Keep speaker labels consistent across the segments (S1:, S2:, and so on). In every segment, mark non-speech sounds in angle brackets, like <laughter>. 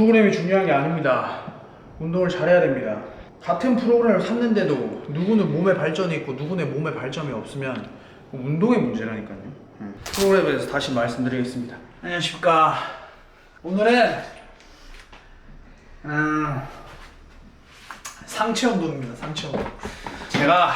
S1: 프로그램이 중요한 게 아닙니다. 운동을 잘해야 됩니다. 같은 프로그램을 샀는데도 누구는 몸에 발전이 있고 누구는 몸에 발전이 없으면 운동의 문제라니까요. 프로그램에 대해서 다시 말씀드리겠습니다. 안녕하십니까. 오늘은 음, 상체 운동입니다. 상체 운동. 제가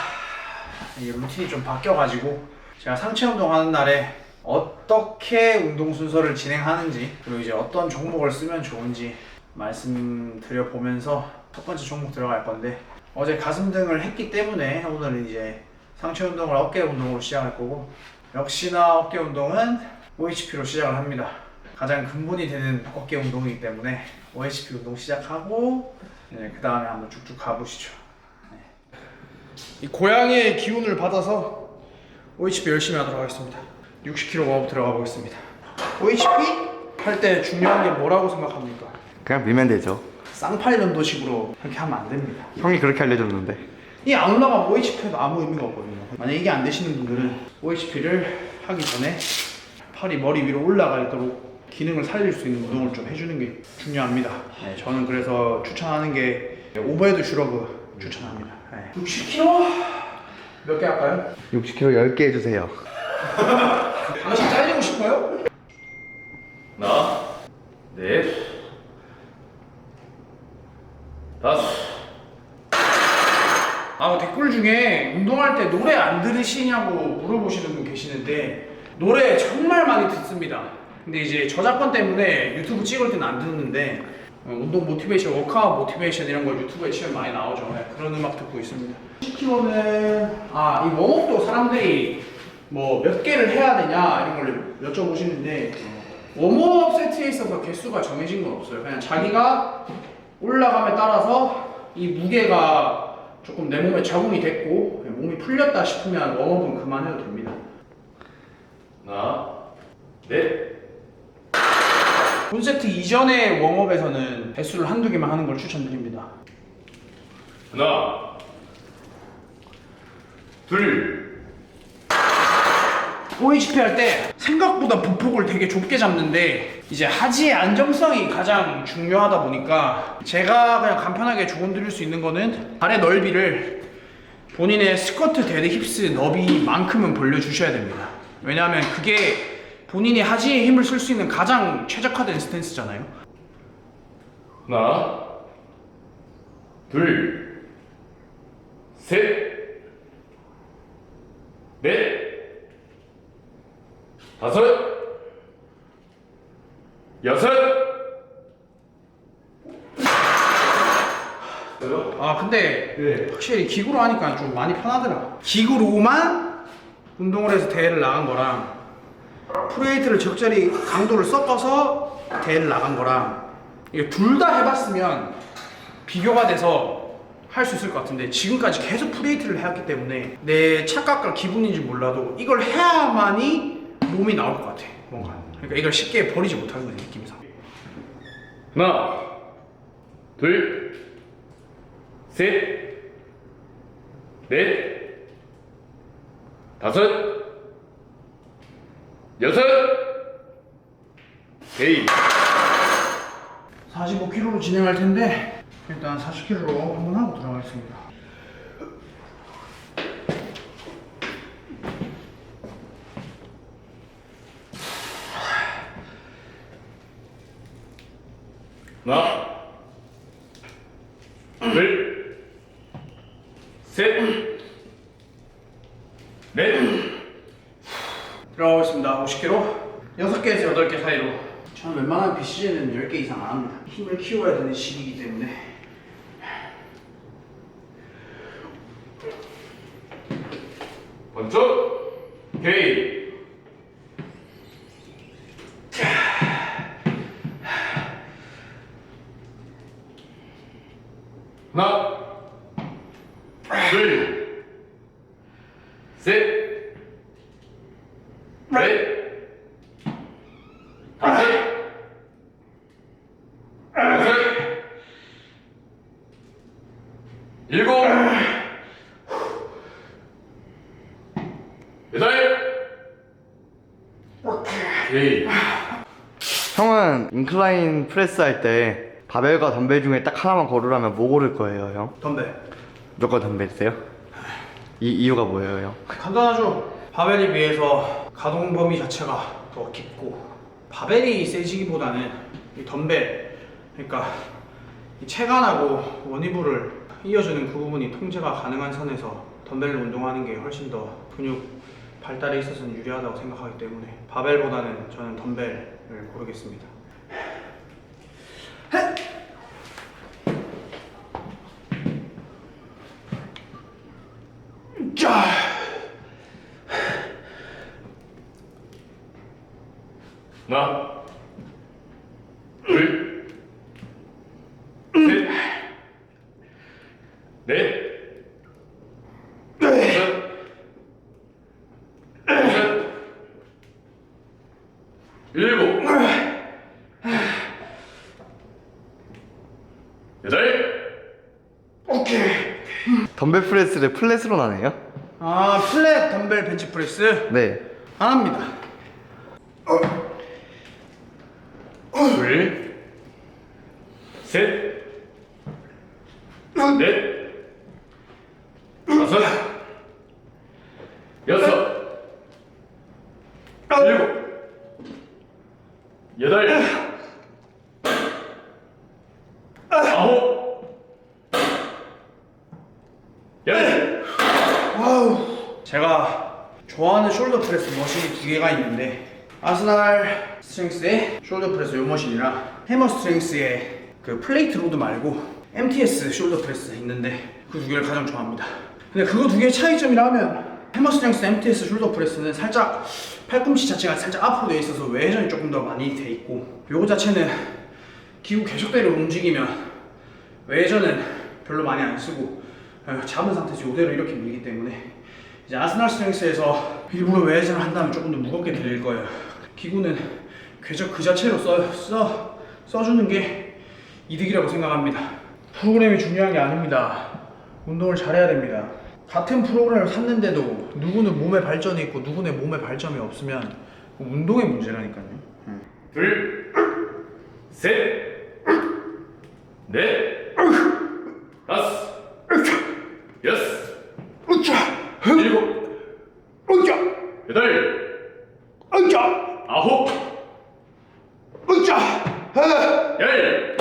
S1: 이 루틴이 좀 바뀌어가지고 제가 상체 운동하는 날에 어떻게 운동 순서를 진행하는지 그리고 이제 어떤 종목을 쓰면 좋은지 말씀드려 보면서 첫 번째 종목 들어갈 건데 어제 가슴 등을 했기 때문에 오늘은 이제 상체 운동을 어깨 운동으로 시작할 거고 역시나 어깨 운동은 OHP로 시작을 합니다. 가장 근본이 되는 어깨 운동이기 때문에 OHP 운동 시작하고 그 다음에 한번 쭉쭉 가보시죠. 네. 이 고양이의 기운을 받아서 OHP 열심히 하도록 하겠습니다. 60kg 업 들어가 보겠습니다. OHP 할 때 중요한 게 뭐라고 생각합니까?
S2: 그냥 밀면 되죠.
S1: 쌍팔 연도식으로 그렇게 하면 안 됩니다.
S2: 형이 그렇게 알려줬는데.
S1: 이 안 올라가면 OHP도 아무 의미가 없거든요. 만약 이게 안 되시는 분들은 OHP를 하기 전에 팔이 머리 위로 올라가 있도록 기능을 살릴 수 있는 운동을 좀 해주는 게 중요합니다. 네, 저는 그래서 추천하는 게 오버헤드 슈러그 추천합니다. 네. 60kg 몇 개 할까요?
S2: 60kg 10개 해주세요. <laughs>
S1: 하나씩 잘리고 싶어요?
S3: 하나, 넷, 다섯.
S1: 아 댓글 중에 운동할 때 노래 안 들으시냐고 물어보시는 분 계시는데 노래 정말 많이 듣습니다. 근데 이제 저작권 때문에 유튜브 찍을 때는 안 듣는데 어, 운동 모티베이션, 워크아웃 모티베이션 이런 거 유튜브에 치면 많이 나오죠. 네, 그런 음악 듣고 있습니다. 10kg는 아 이 웜업도 사람들이 뭐 몇 개를 해야 되냐 이런 걸 여쭤보시는데 웜업 세트에 있어서 개수가 정해진 건 없어요. 그냥 자기가 올라감에 따라서 이 무게가 조금 내 몸에 적응이 됐고 몸이 풀렸다 싶으면 웜업은 그만해도 됩니다.
S3: 하나, 넷,
S1: 본 세트 이전의 웜업에서는 배수를 한두 개만 하는 걸 추천드립니다.
S3: 하나, 둘,
S1: OHP 할 때 생각보다 부폭을 되게 좁게 잡는데 이제 하지의 안정성이 가장 중요하다 보니까 제가 그냥 간편하게 조언 드릴 수 있는 거는 발의 넓이를 본인의 스쿼트 데드 힙스 너비만큼은 벌려주셔야 됩니다. 왜냐하면 그게 본인이 하지의 힘을 쓸 수 있는 가장 최적화된 스탠스잖아요.
S3: 하나, 둘, 셋, 넷, 다섯, 여섯.
S1: 아 근데 확실히 기구로 하니까 좀 많이 편하더라. 기구로만 운동을 해서 대회를 나간 거랑 프로웨이트를 적절히 강도를 섞어서 대회를 나간 거랑 이게 둘 다 해봤으면 비교가 돼서 할 수 있을 것 같은데 지금까지 계속 프로웨이트를 해왔기 때문에 내 착각과 기분인지 몰라도 이걸 해야만이 몸이 나올 것 같아 뭔가 그러니까 이걸 쉽게 버리지 못하는 거지 느낌상
S3: 하나, 둘, 셋, 넷, 다섯, 여섯, 개인.
S1: 45kg로 진행할 텐데 일단 40kg로 한번 하고 들어가겠습니다.
S3: 하나, 둘, 셋, 넷,
S1: 들어가겠습니다. 50kg 6개에서 8개 사이로. 저는 웬만하면 비시즌은 10개 이상 안 합니다. 힘을 키워야 되는 시기이기 때문에.
S3: 먼저 개인. 하나, 둘, 셋, 넷, 다섯, 여섯, 일곱, 여덟, 오케이.
S2: 형은 인클라인 프레스 할 때 바벨과 덤벨 중에 딱 하나만 고르라면 뭐 고를 거예요, 형?
S1: 덤벨.
S2: 무조건 덤벨이세요? 이 이유가 뭐예요, 형?
S1: 간단하죠. 바벨에 비해서 가동 범위 자체가 더 깊고 바벨이 세지기보다는 이 덤벨 그러니까 이 체간하고 원위부를 이어주는 그 부분이 통제가 가능한 선에서 덤벨로 운동하는 게 훨씬 더 근육 발달에 있어서는 유리하다고 생각하기 때문에 바벨보다는 저는 덤벨을 고르겠습니다.
S3: 넷, 다섯, 여섯, 일곱, 여덟,
S1: 오케이.
S2: 덤벨 프레스를 플랫으로 나네요?
S1: 아 플랫 덤벨 벤치 프레스
S2: 네.
S1: 안 합니다.
S3: 둘, 셋, 넷, 다섯, 여섯, 일곱, 여덟, 아홉, 열.
S1: 제가 좋아하는 숄더 프레스 머신이 두 개가 있는데 아스날 스트렝스의 숄더 프레스 요 머신이랑 해머 스트렝스의 그 플레이트 로드 말고 MTS 숄더 프레스 있는데 그 두 개를 가장 좋아합니다. 근데 그거 두 개의 차이점이라 하면 해머 스트렝스 MTS 숄더 프레스는 살짝 팔꿈치 자체가 살짝 앞으로 돼 있어서 외전이 조금 더 많이 돼 있고 요거 자체는 기구 계속대로 움직이면 외전은 별로 많이 안 쓰고 어, 잡은 상태에서 이대로 이렇게 밀기 때문에 이제 아스날 스트렝스에서 일부러 외전을 한다면 조금 더 무겁게 들릴 거예요. 기구는 궤적 그 자체로 써, 써, 써주는 게 이득이라고 생각합니다. 프로그램이 중요한 게 아닙니다. 운동을 잘해야 됩니다. 같은 프로그램을 샀는데도 누구는 몸에 발전이 있고 누구는 몸에 발전이 없으면 운동의 문제라니까요.
S3: 둘, 셋, 넷, 다섯, 여섯, 일곱,
S1: 으쌰!
S3: 여덟,
S1: 으쌰!
S3: 아홉,
S1: 으쌰!
S3: 열.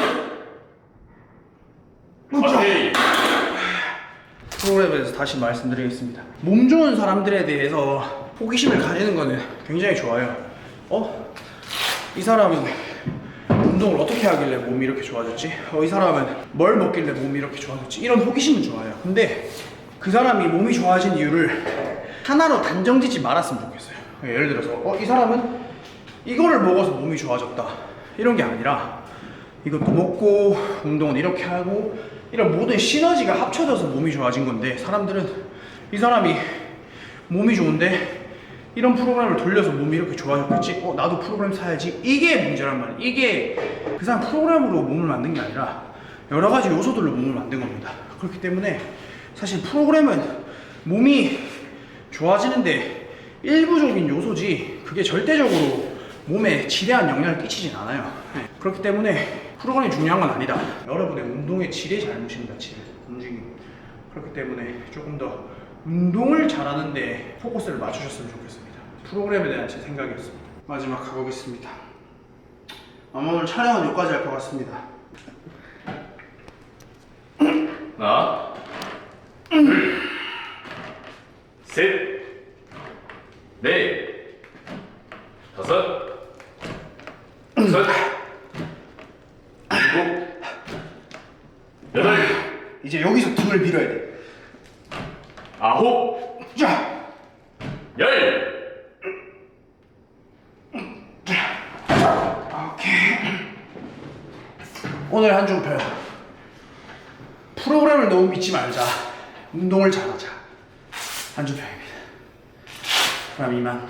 S3: 오케이.
S1: 프로그램에 대해서 다시 말씀드리겠습니다. 몸 좋은 사람들에 대해서 호기심을 가지는 거는 굉장히 좋아요. 어? 이 사람은 운동을 어떻게 하길래 몸이 이렇게 좋아졌지? 어, 이 사람은 뭘 먹길래 몸이 이렇게 좋아졌지? 이런 호기심은 좋아요. 근데 그 사람이 몸이 좋아진 이유를 하나로 단정 짓지 말았으면 좋겠어요. 예를 들어서, 어, 이 사람은 이거를 먹어서 몸이 좋아졌다. 이런 게 아니라 이것도 먹고 운동은 이렇게 하고 이런 모든 시너지가 합쳐져서 몸이 좋아진 건데 사람들은 이 사람이 몸이 좋은데 이런 프로그램을 돌려서 몸이 이렇게 좋아졌겠지? 어 나도 프로그램 사야지 이게 문제란 말이야 이게 그 사람 프로그램으로 몸을 만든 게 아니라 여러 가지 요소들로 몸을 만든 겁니다 그렇기 때문에 사실 프로그램은 몸이 좋아지는데 일부적인 요소지 그게 절대적으로 몸에 지대한 영향을 끼치진 않아요. 네. 그렇기 때문에 프로그램이 중요한 건 아니다. 여러분의 운동의 질의 잘못입니다. 질, 움직임. 그렇기 때문에 조금 더 운동을 잘하는데 포커스를 맞추셨으면 좋겠습니다. 프로그램에 대한 제 생각이었습니다. 마지막 가보겠습니다. 아마 오늘 촬영은 여기까지 할 것 같습니다.
S3: 하나, 둘, 셋, 넷, 다섯, 여섯, 일곱, 여덟,
S1: 이제 등을 밀어야 돼.
S3: 아홉,
S1: 자,
S3: 열.
S1: 오늘 한줄평 프로그램을 너무 믿지 말자. 운동을 잘하자. 한줄평입니다. 그럼 이만.